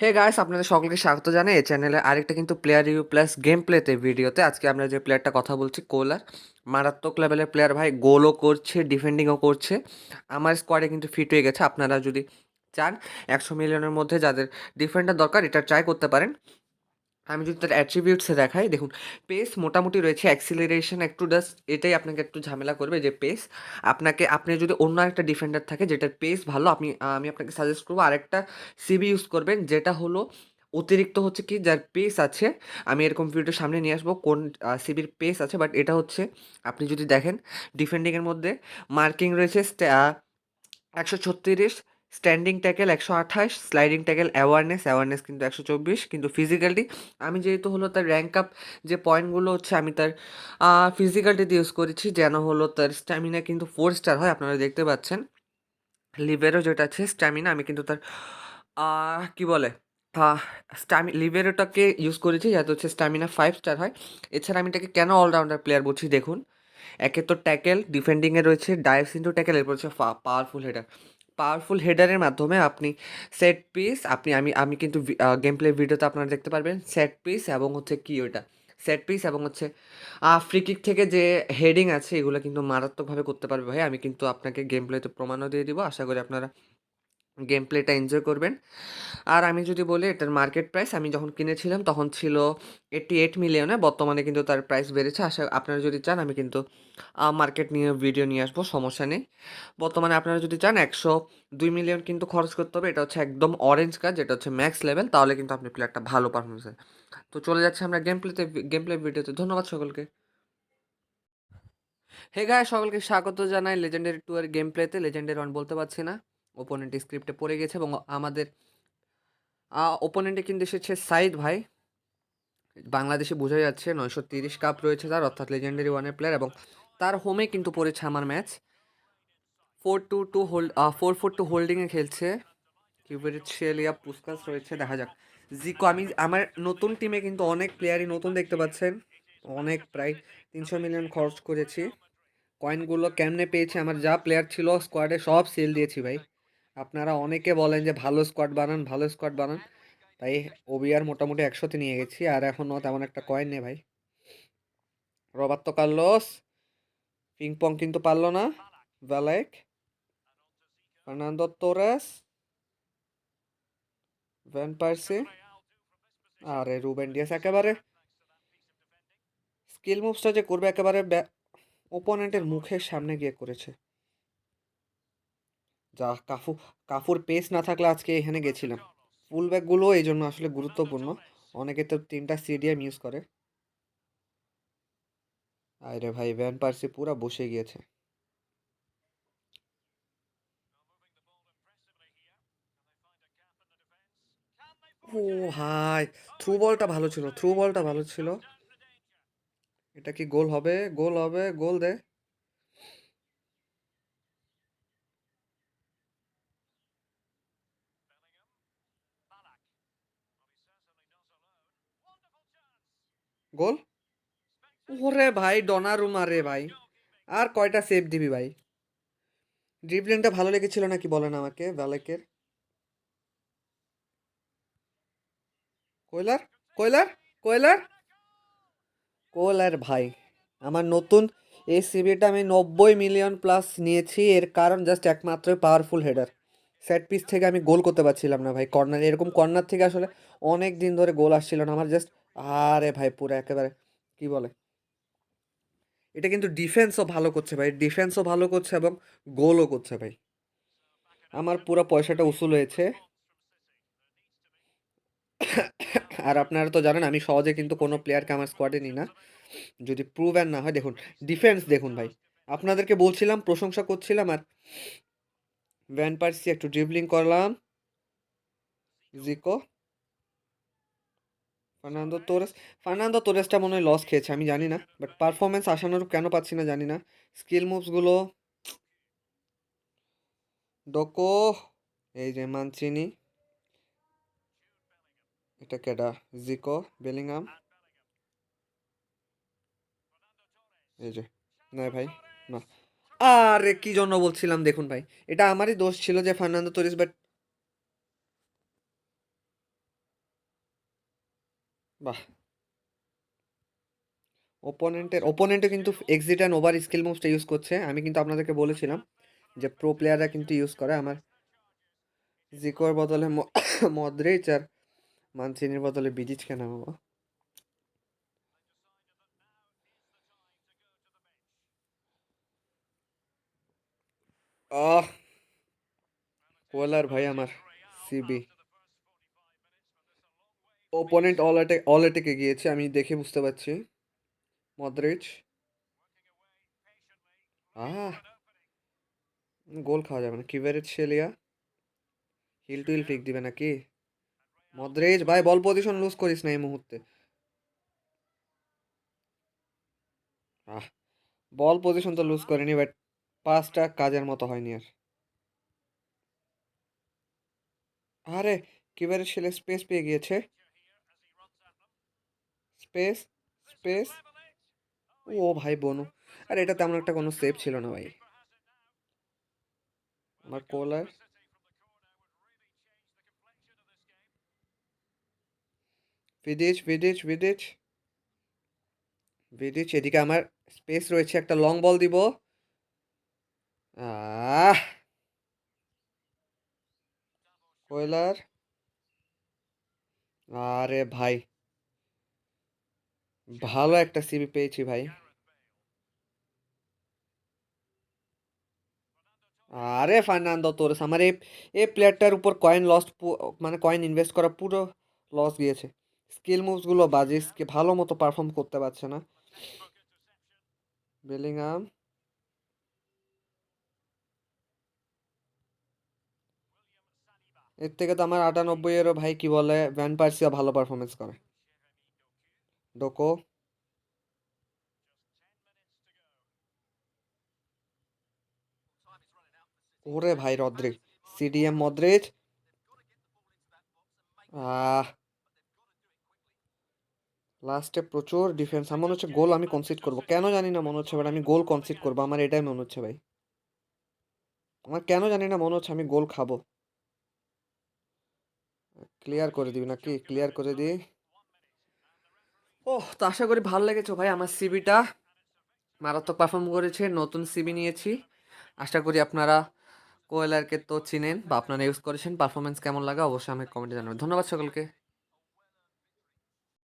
Hey guys আপনাদের সকলকে স্বাগত জানাই। এই চ্যানেলে আরেকটা কিন্তু প্লেয়ার রিভিউ প্লাস গেম প্লেতে ভিডিওতে আজকে আমরা যে প্লেয়ারটা কথা বলছি কোলার মারাত্মক লেভেলের প্লেয়ার ভাই গোলও করছে ডিফেন্ডিংও করছে। আমার স্কোয়াডে কিন্তু ফিট হয়ে গেছে। আপনারা যদি চান, একশো মিলিয়নের মধ্যে যাদের ডিফেন্ডার দরকার, এটা ট্রাই করতে পারেন। আমি যদি তার অ্যাট্রিবিউটসে দেখাই, দেখুন পেস মোটামুটি রয়েছে অ্যাক্সিলারেশন একটু জাস্ট এটাই আপনাকে একটু ঝামেলা করবে যে পেস আপনাকে, আপনি যদি অন্য একটা ডিফেন্ডার থাকে যেটার পেস ভালো, আপনি, আমি আপনাকে সাজেস্ট করব আরেকটা সিবি ইউজ করবেন, যেটা হলো অতিরিক্ত হচ্ছে কি, যার পেস আছে, আমি এরকম ভিডিও সামনে নিয়ে আসব, কোন সিবির পেস আছে বাট এটা হচ্ছে, আপনি যদি দেখেন ডিফেন্ডিংয়ের মধ্যে মার্কিং রয়েছে একশো ছত্রিশ স্ট্যান্ডিং ট্যাকেল একশো আঠাশ, স্লাইডিং ট্যাকেল অ্যাওয়ারনেস অ্যাওয়ারনেস কিন্তু একশো চব্বিশ, কিন্তু ফিজিক্যালটি আমি যেহেতু হলো তার র্যাঙ্ক আপ যে পয়েন্টগুলো হচ্ছে আমি তার ফিজিক্যালটিতে ইউজ করেছি, যেন হলো তার স্ট্যামিনা কিন্তু ফোর স্টার হয়, আপনারা দেখতে পাচ্ছেন। লিভেরও যেটা আছে, স্ট্যামিনা, আমি কিন্তু তার কি বলে? স্ট্যামি, লিভেরোটাকে ইউজ করেছি যাতে হচ্ছে স্ট্যামিনা ফাইভ স্টার হয়। এছাড়া আমি এটাকে কেন অলরাউন্ডার প্লেয়ার বলছি, দেখুন। একে তো ট্যাকেল, ডিফেন্ডিংয়ে রয়েছে ডাইভস ইন্টু ট্যাকেল, এরপর হচ্ছে পাওয়ারফুল হেডার। পাওয়ারফুল হেডারের মাধ্যমে আপনি সেট পিস আপনি, আমি আমি কিন্তু গেম প্লে ভিডিওতে আপনারা দেখতে পারবেন সেট পিস এবং হচ্ছে কি ওটা সেট পিস এবং হচ্ছে ফ্রি কিক থেকে যে হেডিং আছে, এগুলো কিন্তু মারাত্মকভাবে করতে পারবে ভাই। আমি কিন্তু আপনাকে গেম প্লেতে প্রমাণও দিয়ে দিব। আশা করি আপনারা গেম প্লেটা এনজয় করবেন। আর আমি যদি বলি এটার মার্কেট প্রাইস আমি যখন কিনেছিলাম তখন ছিল এইটটি এইট মিলিয়নে বর্তমানে কিন্তু তার প্রাইস বেড়েছে। আশা, আপনারা যদি চান, আমি কিন্তু মার্কেট নিয়ে ভিডিও নিয়ে আসব, সমস্যা নেই। বর্তমানে আপনারা যদি চান, একশো দুই মিলিয়ন কিন্তু খরচ করতে হবে। এটা হচ্ছে একদম অরেঞ্জ কাজ যেটা হচ্ছে ম্যাক্স লেভেল তাহলে কিন্তু আপনি প্লেয়ারটা ভালো পারফরমেন্স তো চলে যাচ্ছে আমরা গেম প্লেতে গেম প্লে ভিডিওতে ধন্যবাদ সকলকে। হে গায়ে সকলকে স্বাগত জানাই। লেজেন্ডারি টু এর গেম প্লেতে লেজেন্ডারি ওয়ান বলতে পারছি না। ওপোনেন্ট স্ক্রিপ্টে পড়ে গেছে এবং আমাদের ওপোনেন্টে কিন্তু এসেছে সাইদ ভাই। বাংলাদেশে বোঝা যাচ্ছে নয়শো তিরিশ কাপ রয়েছে তার, অর্থাৎ লেজেন্ডারি ওয়ানের প্লেয়ার এবং তার হোমে কিন্তু পড়েছে আমার match four two two hold four four two হোল্ডিংয়ে খেলছে। কিউবেরিয়া পুস্কাস রয়েছে, দেখা যাক। জিকো আমি, আমার নতুন টিমে কিন্তু অনেক প্লেয়ারই নতুন দেখতে পাচ্ছেন। অনেক, প্রায় তিনশো মিলিয়ন খরচ করেছি। কয়েনগুলো কেমনে পেয়েছি আমার যা প্লেয়ার ছিল স্কোয়াডে সব সেল দিয়েছি ভাই। আপনারা অনেকে বলেন যে, ভালো স্কোয়াড বানান, ভালো স্কোয়াড বানান। তাই ওবিআর মোটামুটি একশোতে নিয়ে গেছি, আর এখনও তেমন একটা কয়েন নেই ভাই। রবার্তো কার্লোস পিংপং কিন্তু পারল না ভ্যালেক ফার্নান্দো তোরাস ভ্যান পার্সি আরে রুবেন ডিয়াস একেবারে স্কিল মুভসটা যে করবে একেবারে ওপোনেন্টের মুখের সামনে গিয়ে করেছে। যা কাফু, কাফুর পেস না থাকলে আজকে এখানে গেছিলাম। ফুল ব্যাগগুলো এই জন্য আসলে গুরুত্বপূর্ণ। অনেকে তো তিনটা সিডিএম ইউজ করে। আরে ভাই ভ্যান পার্সি পুরা বসে গিয়েছে। ও হাই থ্রু বলটা ভালো ছিল থ্রু বলটা ভালো ছিল। এটা কি গোল হবে? গোল হবে, গোল দে। গোল? ওরে ভাই, ডনারুমা রে ভাই। আর কয়টা সেভ দিবি ভাই? ড্রিবলিংটা ভালো লেগেছিল নাকি বলেন আমাকে ভ্যালেকের কয়লার? কয়লার? কয়লার? কোলার ভাই, আমার নতুন এই সিবিটা আমি নব্বই মিলিয়ন প্লাস নিয়েছি, এর কারণ জাস্ট একমাত্র পাওয়ারফুল হেডার সেট পিস থেকে আমি গোল করতে পারছিলাম না ভাই কর্নার এরকম কর্নার থেকে আসলে অনেক দিন ধরে গোল আসছিল না, আমার জাস্ট আরে ভাই, পুরো একেবারে, কি বলে? এটা কিন্তু ডিফেন্সও ভালো করছে ভাই ডিফেন্সও ভালো করছে এবং গোলও করছে ভাই। আমার পুরো পয়সাটা উসুল হয়েছে। আর আপনারা তো জানেন, আমি সহজে কিন্তু কোনো প্লেয়ারকে আমার স্কোয়াডে নিই না। যদি প্রুভ্যান না হয়, দেখুন ডিফেন্স দেখুন ভাই। আপনাদেরকে বলছিলাম, প্রশংসা করছিলাম আর ভ্যান পার্সি একটু ড্রিবলিং করলাম। জিকো ফার্নান্দো তোরেস, ফার্নান্দো তোরেসটা মনে হয় লস খেয়েছে, আমি জানি না বাট পারফরমেন্স আসানোর কেন পাচ্ছি না জানি না। স্কিল মুভসগুলো ডোকো, এই যে মানচিনি, এটা কেডা, জিকো, বেলিংহাম, এই যে, না ভাই, না। আরে কি জন্য বলছিলাম, দেখুন ভাই, এটা আমারই দোষ ছিল যে ফার্নান্দো তোরিস বাট বাহ। ওপোনেন্টের ওপোনেন্টে কিন্তু এক্সিট অ্যান্ড ওভার স্কিল মুভসটা ইউজ করছে। আমি কিন্তু আপনাদেরকে বলেছিলাম যে প্রো প্লেয়াররা কিন্তু ইউজ করে। আমার জিকোর বদলে মদ্রিচ আর মানচিনির বদলে বিজিচ কেন বাবা ভাই আমার CB opponent all attack all অ্যাটাকে গিয়েছে, আমি দেখে বুঝতে পারছি। মদ্রিচ আহ! গোল খাওয়া যাবে না। কিভারেজ শেলিয়া। হিল টু হিল ফিক দিবে নাকি? মদ্রিচ ভাই বল পজিশন লুজ করিস না এই মুহূর্তে। আহ! বল পজিশন তো লুজ করেনি বাট পাঁচটা কাজের মতো হয়নি আর। আরে, কিভারেজ শেলে স্পেস পেয়ে গিয়েছে। Space space? ও ভাই বনু। আর এটা তেমন একটা কোনো সেভ ছিল না ভাই। আমার কোলার ভিদিচ ভিদিচ ভিদিচ ভিদিচ এদিকে আমার স্পেস রয়েছে একটা লং বল দিব। আহ! কোয়েলার আরে ভাই। ভালো একটা সিবি পেয়েছি ভাই। আরে ফার্নান্দো তোরেস আমার এই এই প্লেয়ারটার উপর কয়েন লস মানে কয়েন ইনভেস্ট করা পুরো লস গিয়েছে। স্কিল মুভসগুলো বাজে ski- ভালো মতো পারফর্ম করতে পারছে না। বেলিংহাম এর থেকে তো আমার আটানব্বই এরও ভাই কি বলে ভ্যান পার্সিয়া ভালো পারফরমেন্স করে। ডোকো ওরে ভাই রদ্রিক, সিডিএম মদ্রিচ আহ। লাস্টে প্রচুর ডিফেন্স আমার মনে হচ্ছে গোল আমি কনসিড করব। কেন জানি না মনে হচ্ছে বাট আমি গোল কনসিড করব। আমার এটাই মনে হচ্ছে ভাই। আমার কেন জানি না মনে হচ্ছে আমি গোল খাব। ক্লিয়ার করে দিবি নাকি? ক্লিয়ার করে দিই ও তো আশা করি ভালো লেগেছে ভাই আমার সিবিটা মারাত্মক পারফর্ম করেছে, নতুন সিবি নিয়েছি। আশা করি আপনারা কোয়েলারকে তো চিনেন বা আপনারা ইউজ করেছেন। পারফরমেন্স কেমন লাগে অবশ্যই আমাকে কমেন্টে জানাবেন। ধন্যবাদ সকলকে।